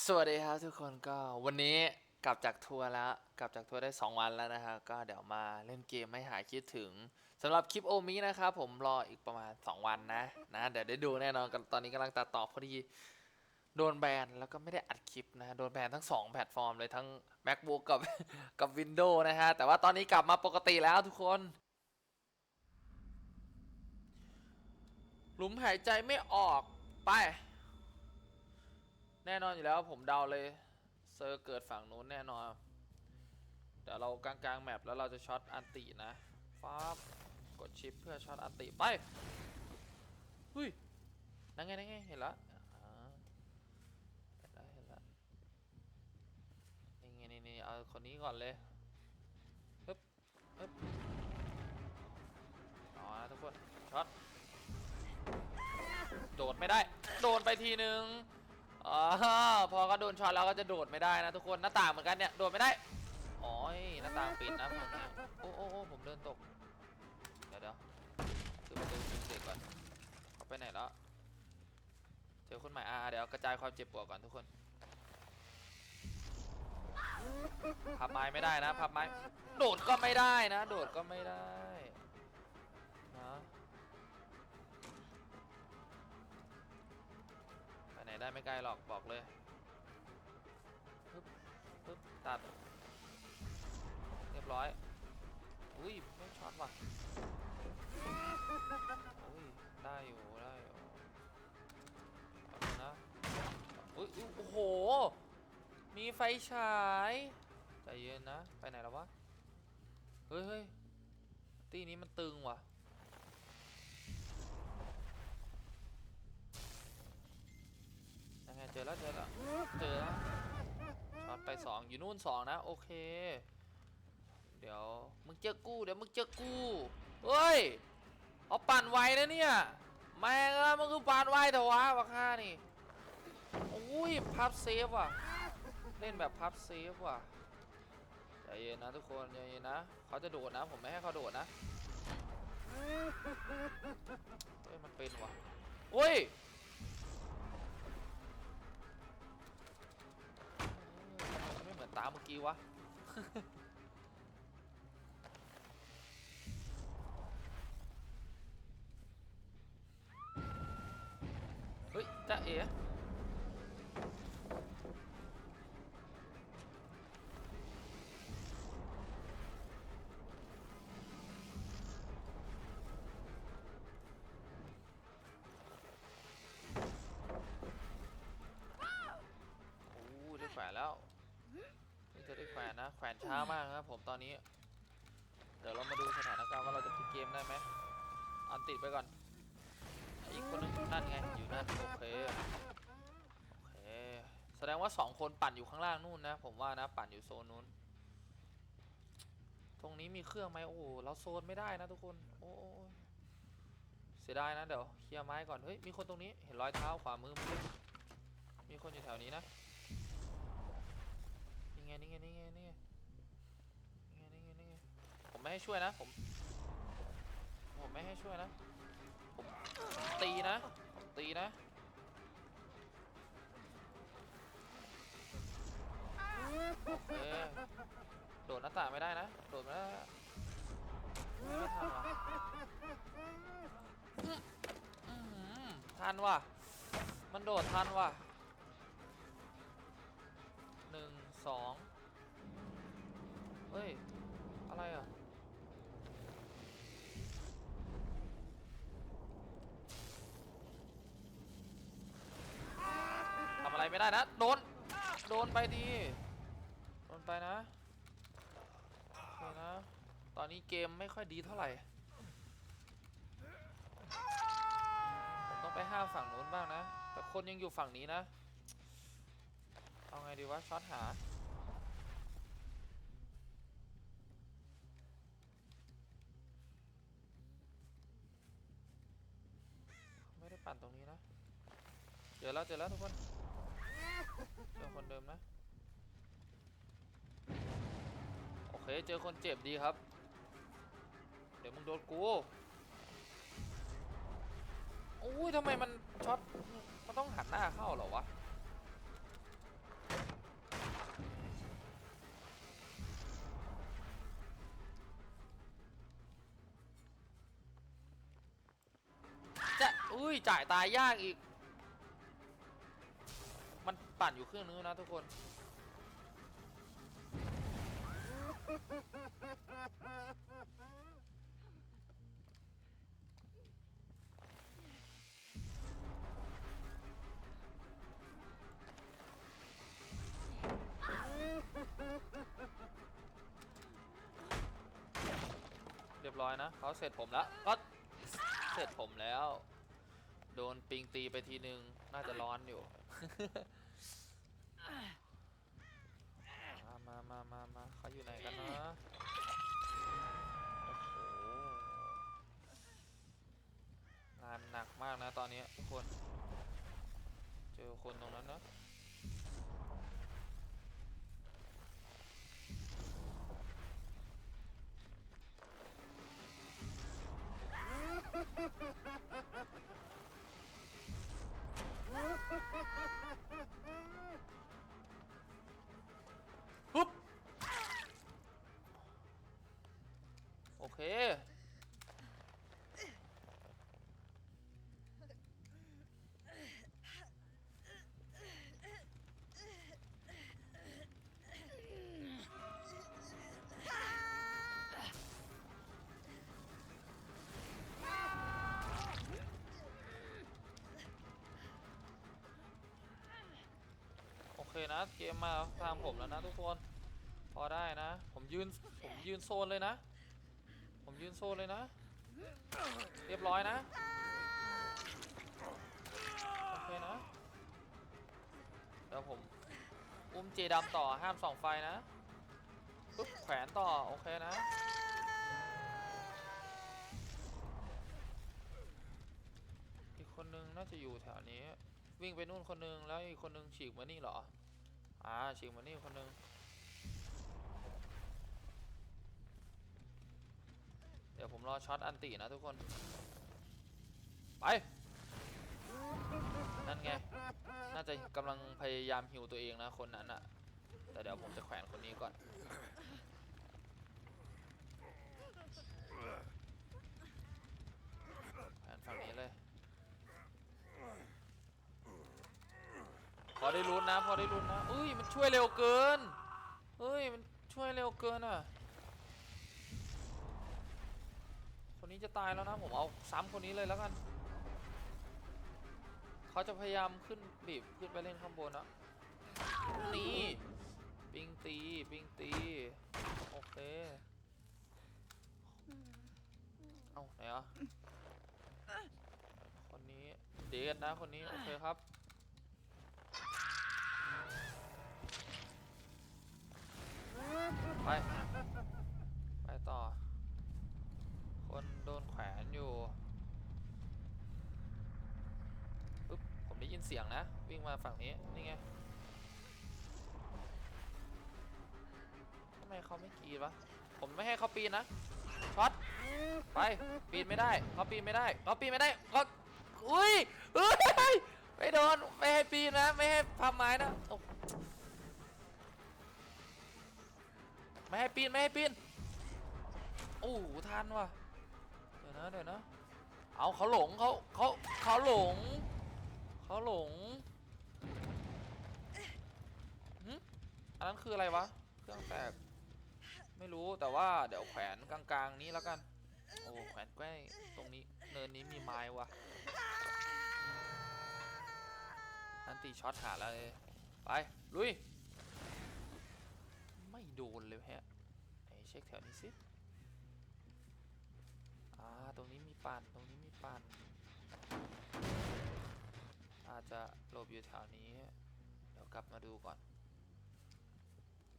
สวัสดีครับทุกคนก็วันนี้กลับจากทัวร์แล้ว กลับจากทัวร์ได้ 2 วันแล้วนะครับก็เดี๋ยวมาเล่นเกมไม่หายคิดถึงสำหรับคลิปโอมินะครับผมรออีกประมาณ 2 วันนะนะเดี๋ยวได้ดูแน่นอนกันตอนนี้กำลังตัดต่อพอดีโดนแบนแล้วก็ไม่ได้อัดคลิปนะโดนแบนทั้ง 2 แพลตฟอร์มเลยทั้ง MacBook กับกับ Windows นะฮะแต่ว่าตอนนี้กลับมาปกติแล้วทุกคน หลุมหายใจไม่ออกไป แน่นอนอยู่แล้วผมเดาเลยเซอร์เกิดฝั่งนู้นแน่นอนเดี๋ยวเรากลางกลางๆแมปแล้วเราจะช็อตอันตินะฟ้าบกดชิปเพื่อช็อตอันติไปเฮ้ยนั่งไงนั่งไงเห็นแล้วเห็นแล้วเห็นแล้วนี่ไงนี่นี่เอาคนนี้ก่อนเลยปึ๊บปึ๊บเอาละทุกคนช็อตโดดไม่ได้ โดนไปทีนึง อ๋อพอเขาโดนช็อตแล้วก็จะโดดไม่ได้นะทุกคนหน้าต่างเหมือนกันเนี่ยโดดไม่ได้อ๋อหน้าต่างปิดนะผมโอ้โอ้โอ้ผมเดินตกเดี๋ยวเดี๋ยวคือประตูยิงเด็กก่อนเขาไปไหนแล้วเจอคนใหม่อ่าเดี๋ยวกระจายความเจ็บปวดก่อนทุกคนพับไม้ไม่ได้นะพับไม้โดดก็ไม่ได้นะ โดดก็ไม่ได้ ไปไหนได้ไม่ไกลหรอกบอกเลยปึ๊บปึ๊บตัด เรียบร้อย อุ้ยไม่ช็อตว่ะอุ้ยได้อยู่ได้อยู่นะอุ้ยอุ๊ยโอ้โห มีไฟฉายใจเย็นนะ ไปไหนแล้ววะ เฮ้ยเฮ้ยตีนี้มันตึงว่ะ งเจอแล้วเจอแล้วเจอแล้วช็อตไปสองอยู่นู่นสองนะโอเค เดี๋ยวมึงเจอกูเดี๋ยวมึงเจอกูเฮ้ยเอาปั่นไวนะเนี่ยแม่งมันคือปั่นไวแต่วะวะค่านี่โอ้ยพับเซฟว่ะเล่นแบบพับเซฟว่ะใจเย็นนะทุกคนใจเย็นนะเขาจะโดดนะผมไม่ให้เขาโดดนะเฮ้ยมันเป็นว่ะโอ้ย ตาเมื่อกี้วะ ขวนนะแขวนช้ามากนะครับผมตอนนี้ เดี๋ยวเรามาดูสถานการณ์ว่าเราจะพลิกเกมได้ไหมอันติดไปก่อน อีกคนนึงนั่นไงอยู่นั่นโอเคโอเค แสดงว่าสองคนปั่นอยู่ข้างล่างนู่นนะ ผมว่านะปั่นอยู่โซนนู้น ตรงนี้มีเครื่องไหมโอ้โหเราโซนไม่ได้นะทุกคนโอ้เสียดายนะเดี๋ยวเคลียร์ไม้ก่อนเฮ้ยมีคนตรงนี้เห็นรอยเท้าขวามือมั้ยมีคนอยู่แถวนี้นะนี่ไงนี่ไงนี่ไงนี่ไงนี่ไงนี่ไงนี่ไงผมไม่ ให้ช่วยนะผมผมไม่ให้ช่วยนะผมตีนะผมตีนะโอเคโดดหน้าต่างไม่ได้นะ โดดไม่ได้ไม่ทันว่ะทันว่ะ มันโดดทันว่ะหนึ่งสองเฮ้ย อะไรอะ ทำอะ ไม่ได้นะโดนโดนไปดีโดนไปนะโอเคนะตอนนี้เกมไม่ค่อยดีเท่าไหร่ผมต้องไปห้ามฝั่งนู้นบ้างนะ แต่คนยังอยู่ฝั่งนี้นะ เอาไงดีวะช็อตหาไม่ได้ปั่นตรงนี้นะ เจอแล้วเจอแล้วทุกคน เจอคนเดิมนะ โอเค เจอคนเจ็บดีครับ เดี๋ยวมึงโดนกูโอ้ยทำไมมันช็อต มันต้องหันหน้าเข้าเหรอวะ จะ อุ้ย จ่ายตายยากอีก ปั่นอยู่เครื่องนึงนะทุกคน เรียบร้อยนะเขาเสร็จผมแล้วก็เสร็จผมแล้ว โดนปิงตีไปทีนึง น่าจะร้อนอยู่ มามามาเขาอยู่ไหนกันนะโอ้โหงานหนักมากนะตอนนี้ทุกคน เจอคนตรงนั้นนะ เค โอเคนะ เกมมาทางผมแล้วนะทุกคน พอได้นะ ผมยืน ผมยืนโซนเลยนะ ผมยืนโซนเลยนะ เรียบร้อยนะ โอเคนะ เดี๋ยวผม อุ้มเจดำต่อห้ามส่องไฟนะปึ๊บแขวนต่อ โอเคนะ อีกคนนึงน่าจะอยู่แถวนี้ วิ่งไปนู่นคนนึง แล้วอีกคนนึงฉีกมานี่เหรอ อ่าฉีกมานี่คนนึง ดี๋ยวผมรอช็อตอันตินะทุกคน ไป นั่นไง น่าจะกำลังพยายามหิวตัวเองนะคนนั้นอะแต่เดี๋ยวผมจะแขวนคนนี้ก่อน แขวนฝั่งนี้เลย พอได้ลุ้นนะ พอได้ลุ้นนะเอ้ย มันช่วยเร็วเกินเฮ้ย มันช่วยเร็วเกินอะ คนนี้จะตายแล้วนะ ผมเอาซ้ำคนนี้เลยแล้วกัน เขาจะพยายามขึ้นบีบขึ้นไปเล่นข้างบนนะนี่ปิงตีปิงตี โอเค เอาไหนอะ คนนี้เดทนะคนนี้โอเคครับไป ไปต่อ คนโดนแขวนอยู่ปึ๊บ ผมได้ยิ นเสียงนะ วิ่งมาฝั่งนี้ นี่ไงทำไมเขาไม่กีดวะ ผมไม่ให้เขาปีนนะ ช็อต ไป ปีนไม่ได้ เขาปีนไม่ได้ เขาปีนไม่ได้เขาอุ้ยเฮ้ย ไม่โดน ไม่ให้ปีนนะ ไม่ให้พับไม้นะโอ้ไม่ให้ปีน ไม่ให้ปีน โอ้โหทันว่ะ เดี๋ยวนะ เดี๋ยวนะ เอาเขาหลงเขาเขาเขาหลง เขาหลงหึอันนั้นคืออะไรวะ เครื่องแตก ไม่รู้แต่ว่าเดี๋ยวแขวนกลางๆนี้แล้วกัน โอ้แขวนใกล้ตรงนี้เนินนี้มีไม้วะอันตีช็อตหาแล้วเลยไป ลุย ไม่โดนเลยแฮะไหนเช็คแถวนี้สิอ่าตรงนี้มีปั่นตรงนี้มีปั่น อาจจะหลบอยู่แถวนี้ เดี๋ยวกลับมาดูก่อน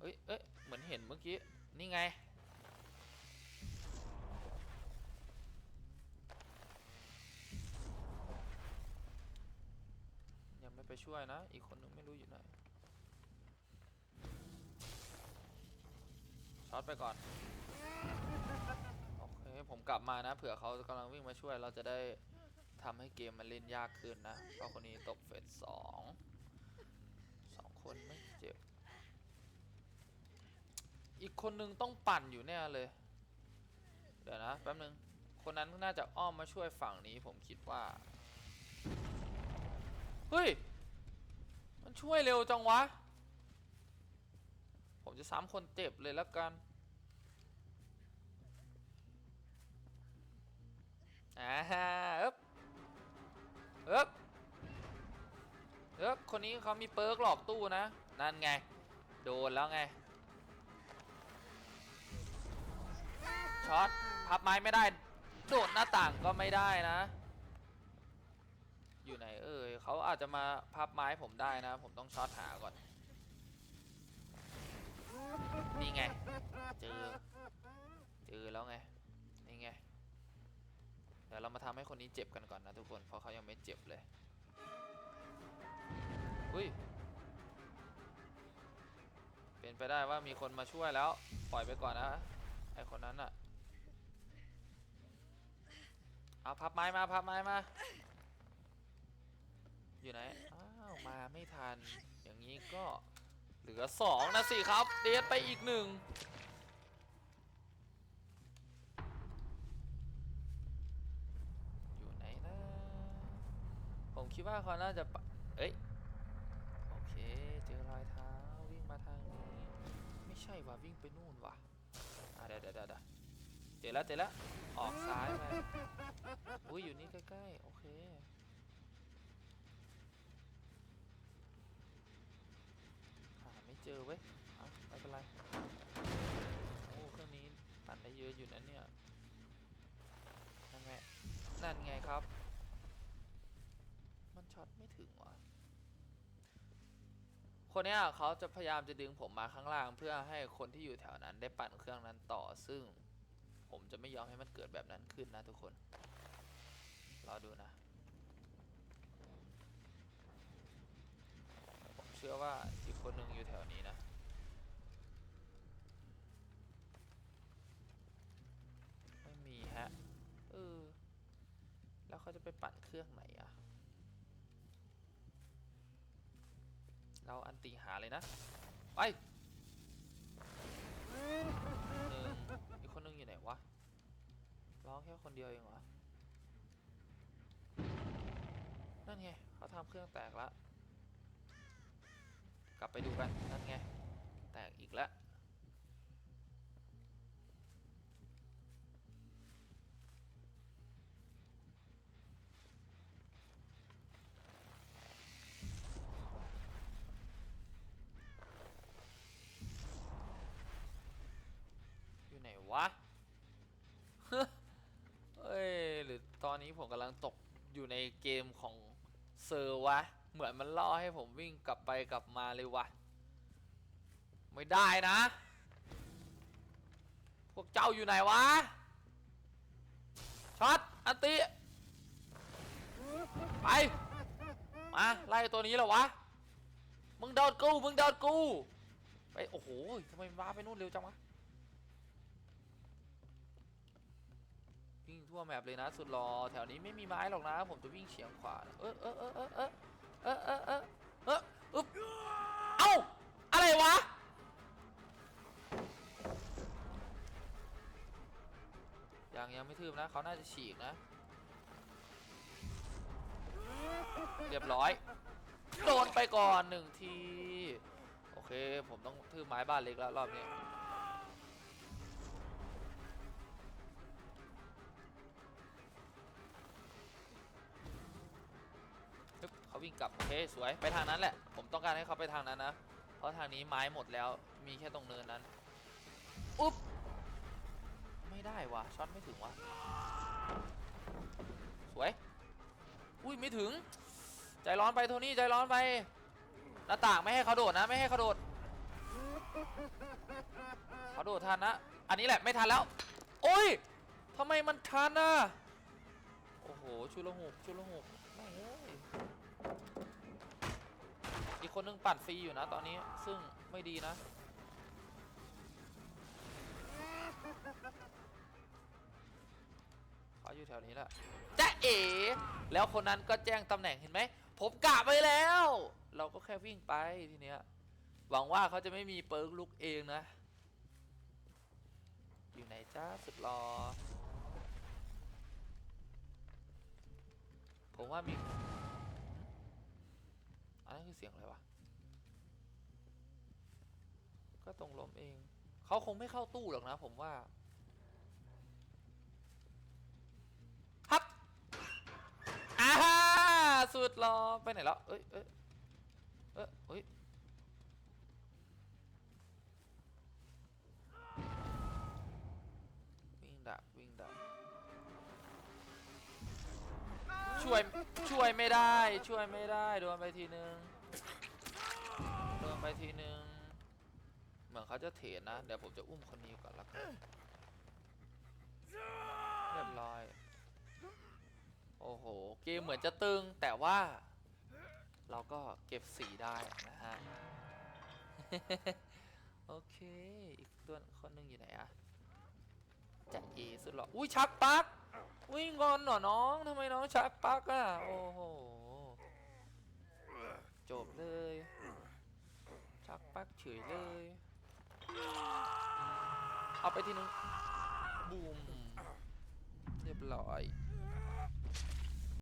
เอ้ยเอ้ยเหมือนเห็นเมื่อกี้ นี่ไง ยังไม่ไปช่วยนะ อีกคนนึงไม่รู้อยู่ไหนช็อตไปก่อน โอเค ผมกลับมานะ เผื่อเขากำลังวิ่งมาช่วยเราจะได้ ทำให้เกมมันเล่นยากขึ้นนะเพราะคนนี้ตกเฟสสองสองคนไม่เจ็บ อีกคนนึงต้องปั่นอยู่แน่เลย เดี๋ยวนะแป๊บนึง คนนั้นน่าจะอ้อมมาช่วยฝั่งนี้ผมคิดว่า เฮ้ย มันช่วยเร็วจังวะ ผมจะซ้ำคนเจ็บเลยแล้วกันอ่าฮะ เอ๊บเอ๊บเอ๊บคนนี้เขามีเปิร์กหลอกตู้นะ นั่นไง โดนแล้วไง ช็อต พับไม้ไม่ได้ โดดหน้าต่างก็ไม่ได้นะ อยู่ไหนเอ่ยเขาอาจจะมาพับไม้ผมได้นะ ผมต้องช็อตหาก่อน นี่ไง เจอ เจอแล้วไง เดี๋ยวเรามาทำให้คนนี้เจ็บกันก่อนนะทุกคน เพราะเขายังไม่เจ็บเลย อุ้ย เป็นไปได้ว่ามีคนมาช่วยแล้ว ปล่อยไปก่อนนะ ไอคนนั้นอะเอาพับไม้มาพับไม้มา อยู่ไหน อ้าว มาไม่ทัน อย่างนี้ก็เหลือสองนะสิครับ เดทไปอีกหนึ่ง อยู่ไหนนะ ผมคิดว่าเขาน่าจะเอ้ย โอเค เจอรอยเท้าวิ่งมาทางนี้ ไม่ใช่ว่ะวิ่งไปนู่นว่ะอะเดี๋ยวเดี๋ยวเดี๋ยวเจอแล้วเจอแล้วออกซ้ายมาอุ้ยอยู่นี่ใกล้ๆ โอเคหาไม่เจอเว้ยเอาไม่เป็นไร โอ้เครื่องนี้ปั่นได้เยอะอยู่นะเนี่ยนั่นไงนั่นไงครับ ถึงวะคนเนี้ยเขาจะพยายามจะดึงผมมาข้างล่าง เพื่อให้คนที่อยู่แถวนั้นได้ปั่นเครื่องนั้นต่อซึ่ง ผมจะไม่ยอมให้มันเกิดแบบนั้นขึ้นนะทุกคนรอดูนะ ผมเชื่อว่าอีกคนหนึ่งอยู่แถวนี้นะไม่มีฮะเออแล้วเขาจะไปปั่นเครื่องไหนอะ เราอันตีหาเลยนะ ไปหนึ่งอีกคนนึงอยู่ไหนวะ ร้องแค่คนเดียวเองเหรอนั่นไงเขาทำเครื่องแตกละ กลับไปดูกัน นั่นไง แตกอีกแล้ว วะเอ้ยหรือตอนนี้ผมกำลังตกอยู่ในเกมของเซอร์วะ เหมือนมันล่อให้ผมวิ่งกลับไปกลับมาเลยวะ ไม่ได้นะ พวกเจ้าอยู่ไหนวะ ช็อตอันติ ไป มาไล่ตัวนี้แล้ววะ มึงโดนกู มึงโดนกู ไป โอ้โหทำไมม้าไปนู่นเร็วจังวะ วิ่ง ทั่วแมปเลยนะ สุดรอแถวนี้ไม่มีไม้หรอกนะ ผมจะวิ่งเฉียงขวาเออเออเออเออเออเออเออเออเอออึ๊บเอ้าอะไรวะยังยังไม่ทืบนะเขาน่าจะฉีกนะ เรียบร้อยโดนไปก่อนหนึ่งที โอเค ผมต้องทืบไม้บ้านเล็กแล้วรอบนี้ งกลับโอเคสวยไปทางนั้นแหละ ผมต้องการให้เขาไปทางนั้นนะ เพราะทางนี้ไม้หมดแล้วมีแค่ตรงเนินนั้นอุ๊บไม่ได้วะช็อตไม่ถึงวะสวยอุ้ยไม่ถึง ใจร้อนไปโทนี่ใจร้อนไปหน้าต่างไม่ให้เขาโดดนะ ไม่ให้เขาโดดเขาโดดทันนะอันนี้แหละไม่ทันแล้ว โอ้ยทำไมมันทันน่ะโอ้โหชุลหุกชุลหุกไม่งเอ้ยอีก คนนึงปั่นฟรีอยู่นะตอนนี้ซึ่งไม่ดีนะ เขาอยู่แถวนี้แหละจ๊ะเอ๋แล้วคนนั้นก็แจ้งตำแหน่งเห็นไหมผมกะไปแล้ว เราก็แค่วิ่งไปทีเนี้ยหวังว่าเขาจะไม่มีเปิร์กลุกเองนะ อยู่ไหนจ้าสุดรอ ผมว่ามี นนั้นคือเสียงอะไรวะ ก็ตรงลมเอง เขาคงไม่เข้าตู้หรอกนะผมว่าฮับอ่าฮ่าสุดรอไปไหนแล้ว เอ้ยเอ้ยเอ้ย ช่วยช่วยไม่ได้ ช่วยไม่ได้โดนไปทีนึงโดนไปทีนึง เหมือนเขาจะเถนนะ เดี๋ยวผมจะอุ้มคนนี้ก่อนละกันเรียบร้อย โอ้โห เกมเหมือนจะตึงแต่ว่า เราก็เก็บสีได้นะฮะ โอเค อีกตัวคนหนึ่งอยู่ไหนอะจะเอสุดหรอ อุ้ยชักปลั๊ก อุ้ยงอนเหรอน้องทำไมน้องชักปักอะโอ้โหจบเลย ชักปักเฉยเลย เอาไปทีนึงบูมเรียบร้อย